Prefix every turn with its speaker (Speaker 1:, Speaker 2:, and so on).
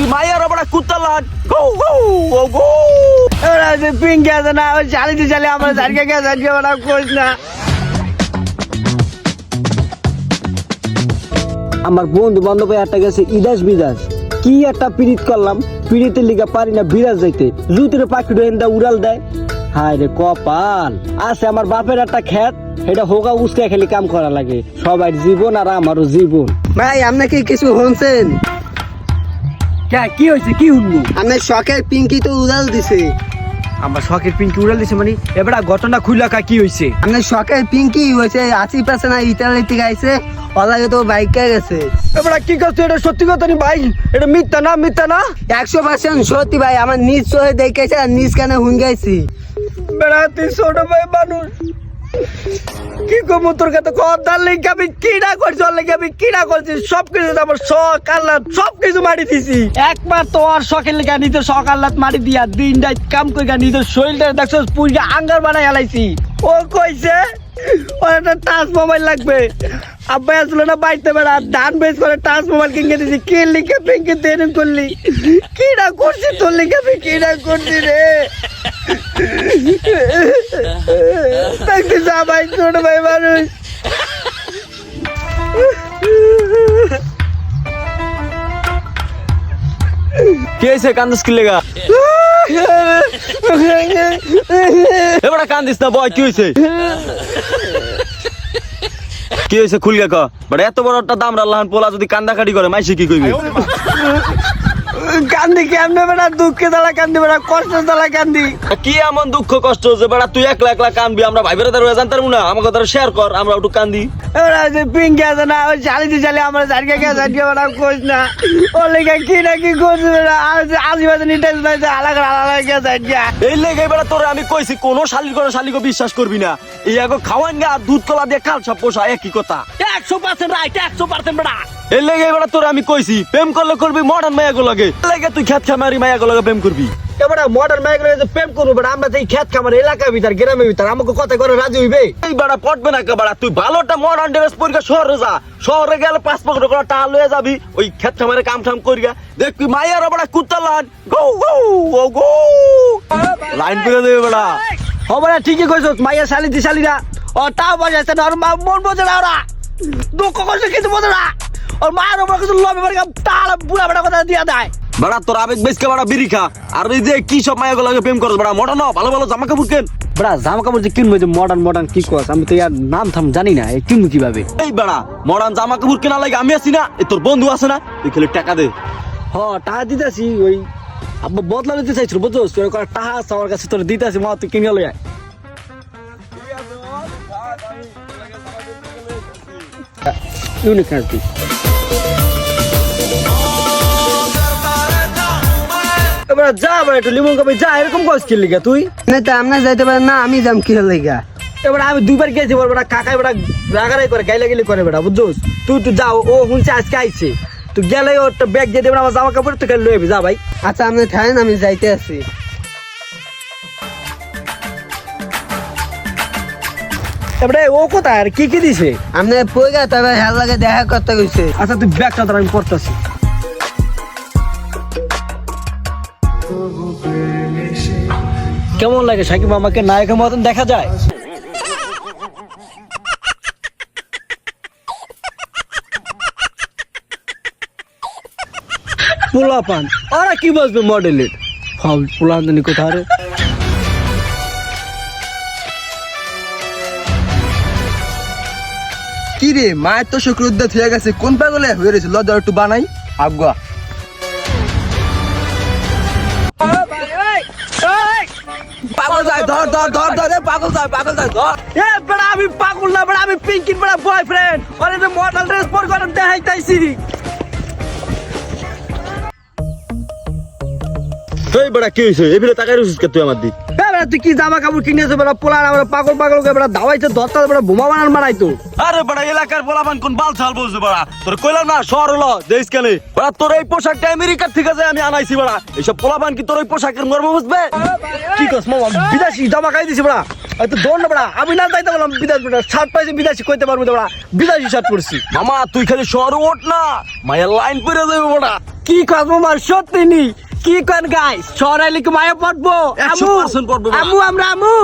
Speaker 1: মাইয়ার বড় গো গো গো গো।
Speaker 2: ওরা যে না, ওই ওরা কোচ না। আমার বন্ধু বান্ধব একটা গেছে ইদাস বিদাস। কি একটা পিরিত করলাম। পিড়িতের লিগা পারি না বিরাজ যাইতে। জুতির পাখি হেন্দা উড়াল দেয়। হায় রে কপাল। আছে আমার বাপের একটা খ্যাত। এটা হোগা উস্কা খেলি কাম করা লাগে। সবাই জীবন আর আমারও জীবন।
Speaker 3: ভাই, আপনি কি কিছু শুনছেন?
Speaker 2: কে কি হয়েছে কি শুনব?
Speaker 3: আপনার শখের পিঙ্কি তো উড়াল দিছে।
Speaker 2: আমার শখের পিঙ্কি উড়াল দিছে মানে এবার ঘটনা খুইলা কা কি হয়েছে?
Speaker 3: আপনার শখের পিঙ্কি হয়েছে আশি পার্সেন্ট ইতালি থেকে আইছে ওলাগে তো বাইকে গেছে।
Speaker 2: এবার কি করছ? এটা সত্যি কথা নি ভাই? এটা মিথ্যা না মিথ্যা না?
Speaker 3: একশো পার্সেন্ট সত্যি ভাই আমার নিজ চোখে দেখেছে আর নিজ কানে হুন গাইছি
Speaker 2: বেড়াতে ছোট ভাই মানুষ। কি কমু তোর কাছে কথা লেগে আমি কি না করছি, ওর লেগে আমি কি না করছি। সব কিছু আমার শখ, আল্লাহ সব কিছু মারি দিছি। একবার তো আর শখের লেগে নিজের শখ, আল্লাহ, মারি দিয়া, দিন রাত কাম করে নিজের শরীরটা দেখছ পুরিয়া আঙ্গার বানাই হেলাইছি ও কইছে, ও একটা টাচ মোবাইল লাগবে। আব্বাই আসলো না বাড়িতে বেড়া, ধান বেশ করে টাচ মোবাইল কিনে দিছি। কে লিখে পেঙ্কে দেন করলি কি না করছি তোর লিখে আমি কি না করছি রে? ভাই ছোট ভাই মানুষ।
Speaker 1: কি হয়েছে? কান্দিস কি লেগা? এবার কান্দিস না, বয়, কি হয়েছে? কি হয়েছে খুলগে ক? বাট এত বড় একটা দাম রাল্লাহান পোলা যদি কান্দা কাটি করে, মাইসে কি কইবে?
Speaker 2: কান্দি কেমনে বেড়া? দুঃখে দাঁড়া কান্দি বেড়া কষ্ট দাঁড়া কান্দি।
Speaker 1: কি এমন দুঃখ কষ্ট যে বেড়া তুই একলা একলা কানবি আমরা ভাই বেড়া তার জানতাম না। আমাকে তার শেয়ার কর আমরা একটু কান্দি।
Speaker 2: ওরা যে পিঙ্কি আছে না ওই চালিতে চালে আমরা ঝাড়কে কে ঝাড়কে বেড়া কোচ না। ও লেগে কি না কি করছে যে আশেপাশে নিটেস নাই যে আলাদা আলাদা কে ঝাড়কে
Speaker 1: এই লেগে বেড়া তোরে আমি কইছি কোন শালির কোন শালিকে বিশ্বাস করবি না। এই আগে খাওয়ান গা আর দুধ কলা দিয়ে কাল সব পোষা একই কথা।
Speaker 2: একশো পার্সেন্ট রাইট একশো পার্সেন্ট বেড়া।
Speaker 1: এই লেগে বেড়া তোরে আমি কইছি প্রেম করলে করবি মডার্ন মায়া গো লাগে। লেগে তুই খেত খামারি মায়া গো লাগে প্রেম করবি।
Speaker 2: এবারে মডার্ন মাইক যে প্রেম করব বেড়া আমরা এই খেত খামার এলাকার ভিতর গ্রামের ভিতর আমাকে কথা করে রাজি হইবে?
Speaker 1: এই বেড়া পটবে না কে বেড়া তুই ভালোটা মডার্ন ড্রেস পরে শহরে যা। শহরে গেলে পাঁচ পকেট করে টাকা লয়ে যাবি ওই খেত খামারে কাম টাম করিয়া। দেখবি মাইয়ার বেড়া কুত্তা লান। গো গো গো গো। লাইন করে দেবে বেড়া।
Speaker 2: হবারা ঠিকই কইছ মাইয়া শালি দি শালিরা। ও তাও বাজাইছে না মা মন বোঝে না ওরা। দুঃখ করছে কিছু বোঝে না ওর মায়ের ওপর কিছু লবে বাড়ি তাহলে বুড়া বেড়া কথা দিয়া দেয়?
Speaker 1: বেড়া তোর আবেগ বেশকে বেড়া বিড়ি খা আর এই যে কি সব মায়া গো লাগে প্রেম করছ বেড়া? মডার্ন ভালো ভালো জামা কাপড় কেন?
Speaker 2: বেড়া জামা কাপড় যে কিনবো যে মডার্ন মডার্ন কি কস? আমি তো ইয়ার নাম থাম জানি না এই কিনবো কীভাবে?
Speaker 1: এই বেড়া মডার্ন জামা কাপড় কেনা লাগে আমি আছি না তোর বন্ধু আছে না? তুই খালি টাকা দে।
Speaker 2: হ টাকা দিতেছি ওই আব্বা বদলা দিতে চাইছিল বুঝছ তোর টাকা আছে আমার কাছে তোর দিতেছি মা তুই কিনে লই আয়। ইউনিক না তুই যা এবার একটু লিমন কবে যা এরকম কস কি লিগা তুই?
Speaker 3: না তা আপনার যাইতে পারেন না আমি যাম কি লেগা?
Speaker 2: এবার আমি দুইবার গেছি বল বেটা কাকাই বেটা রাগারাই করে গাইলা গেলি করে বেটা বুঝছোস? তুই তুই যাও ও শুনছে আজকে আইছে। তুই গেলে ওর ব্যাগ দিয়ে দেবে আমার জামা কাপড় তুই খালি লইবি যা ভাই।
Speaker 3: আচ্ছা আপনি থাকেন আমি যাইতে আছি
Speaker 2: এবারে ও কোথায় আর কি কি দিছে?
Speaker 3: আপনি পয়গা তবে হেল লাগে দেখা করতে গেছে।
Speaker 2: আচ্ছা তুই ব্যাগটা ধর আমি পড়তেছি। কেমন লাগে সাকিব আমাকে নায়কের মতন দেখা যায়? পোলা পান ওরা কি বসবে মডেলের ফাউল পোলা জানি কোথায়
Speaker 4: কি রে, মায়ের তো শুক্র উদ্ধার হয়ে গেছে, কোন পাগলে হয়ে রয়েছে? লজ্জা একটু বানাই। আগুয়া পাগল যায় ধর ধর ধর ধর পাগল যায় পাগল যায় ধর।
Speaker 2: এ বড় আমি পাগল না বড় আমি পিঙ্কির বড় বয়ফ্রেন্ড আরে রে মডেল ড্রেস পর করে দেখাইতাইছি।
Speaker 1: এই বেড়া কি হইছে? এই তাকাই রইছিস কে তুই আমার দিক?
Speaker 2: এ তুই কি জামা কাপড় কিনেছ বড়? পোলা আমরা পাগল পাগল করে বড়া দাওয়াইছে দশটা বড়া বোমা বানান মারাইতো।
Speaker 1: আরে বড়া এলাকার বলাবান কোন বাল ছাল বলছে বড়া। তোর কইলাম না শহর হলো দেশ কেনে বড়া তোর এই পোশাকটা আমেরিকার থেকে যায় আমি আনাইছি বড়া। এইসব পোলাবান কি তোর ওই পোশাকের মর্ম বুঝবে?
Speaker 2: কি কস মামা বিদেশি জামা খাই দিছি বড়া। এই তো দৌড় বড়া আমি না যাইতে বললাম বিদেশ বড়া। শার্ট পাইছি বিদেশি কইতে পারব বড়া বিদেশি শার্ট পরছি
Speaker 1: মামা তুই খালি শহর ওঠ না মায়ের লাইন পরে যাবে বড়া।
Speaker 2: কি কস মামা সত্যি নি? কি কন গাইস সরাইলি কি মায়া পড়ব?
Speaker 1: 100% পড়ব, মামা।
Speaker 2: আমু আমরা আমু।